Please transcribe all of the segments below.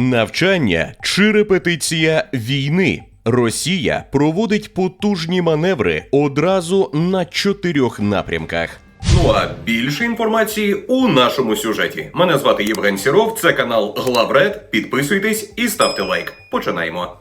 Навчання чи репетиція війни. Росія проводить потужні маневри одразу на чотирьох напрямках. Ну а більше інформації у нашому сюжеті. Мене звати Євген Сіров, це канал Главред. Підписуйтесь і ставте лайк. Починаємо.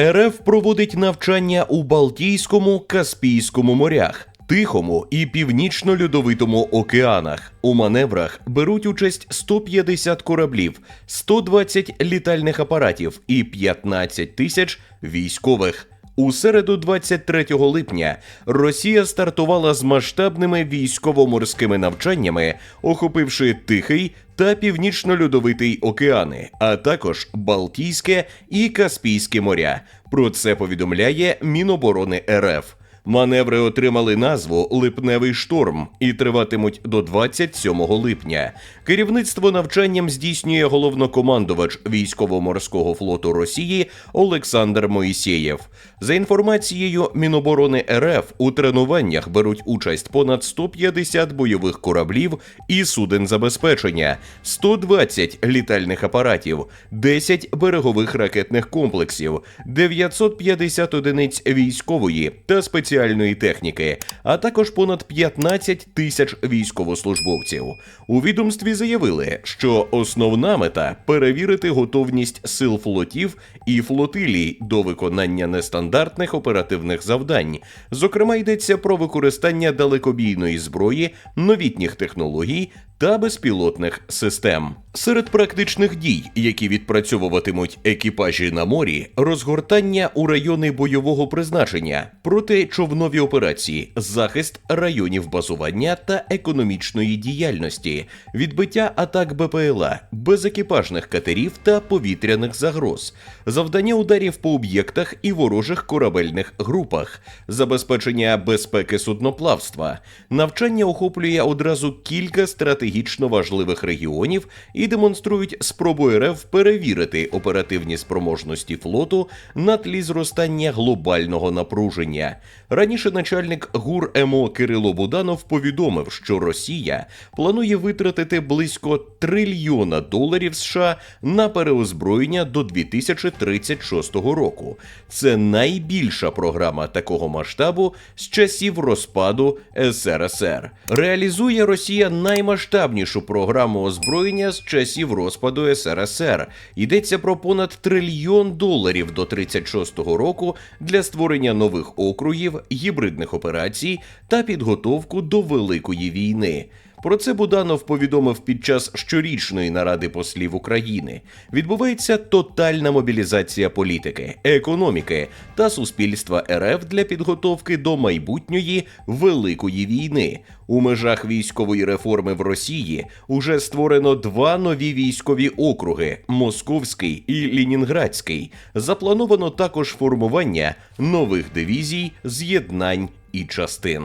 РФ проводить навчання у Балтійському, Каспійському морях, Тихому і Північно-Льодовитому океанах. У маневрах беруть участь 150 кораблів, 120 літальних апаратів і 15 тисяч військових. У середу 23 липня Росія стартувала з масштабними військово-морськими навчаннями, охопивши Тихий та Північно-Льодовитий океани, а також Балтійське і Каспійське моря. Про це повідомляє Міноборони РФ. Маневри отримали назву Липневий шторм і триватимуть до 27 липня. Керівництво навчанням здійснює головнокомандувач військово-морського флоту Росії Олександр Моїсєєв. За інформацією Міноборони РФ у тренуваннях беруть участь понад 150 бойових кораблів і суден забезпечення, 120 літальних апаратів, 10 берегових ракетних комплексів, 950 одиниць військової та спеціальної техніки, а також понад 15 тисяч військовослужбовців. У відомстві заявили, що основна мета перевірити готовність сил флотів і флотилій до виконання нестандартних оперативних завдань. Зокрема, йдеться про використання далекобійної зброї, новітніх технологій та безпілотних систем. Серед практичних дій, які відпрацьовуватимуть екіпажі на морі, розгортання у райони бойового призначення, протичовнові операції, захист районів базування та економічної діяльності, відбиття атак БПЛА, безекіпажних катерів та повітряних загроз, завдання ударів по об'єктах і ворожих корабельних групах, забезпечення безпеки судноплавства, навчання охоплює одразу кілька стратегічно важливих регіонів і демонструють спробу РФ перевірити оперативні спроможності флоту на тлі зростання глобального напруження. Раніше начальник ГУР МО Кирило Буданов повідомив, що Росія планує витратити близько трильйона доларів США на переозброєння до 2036 року. Це найбільша програма такого масштабу з часів розпаду СРСР. Реалізує Росія наймасштабнішу програму озброєння з часів розпаду СРСР. Йдеться про понад трильйон доларів до 36-го року для створення нових округів, гібридних операцій та підготовку до великої війни. Про це Буданов повідомив під час щорічної наради послів України. Відбувається тотальна мобілізація політики, економіки та суспільства РФ для підготовки до майбутньої великої війни. У межах військової реформи в Росії уже створено два нові військові округи Московський і Лінінградський. Заплановано також формування нових дивізій, з'єднань і частин.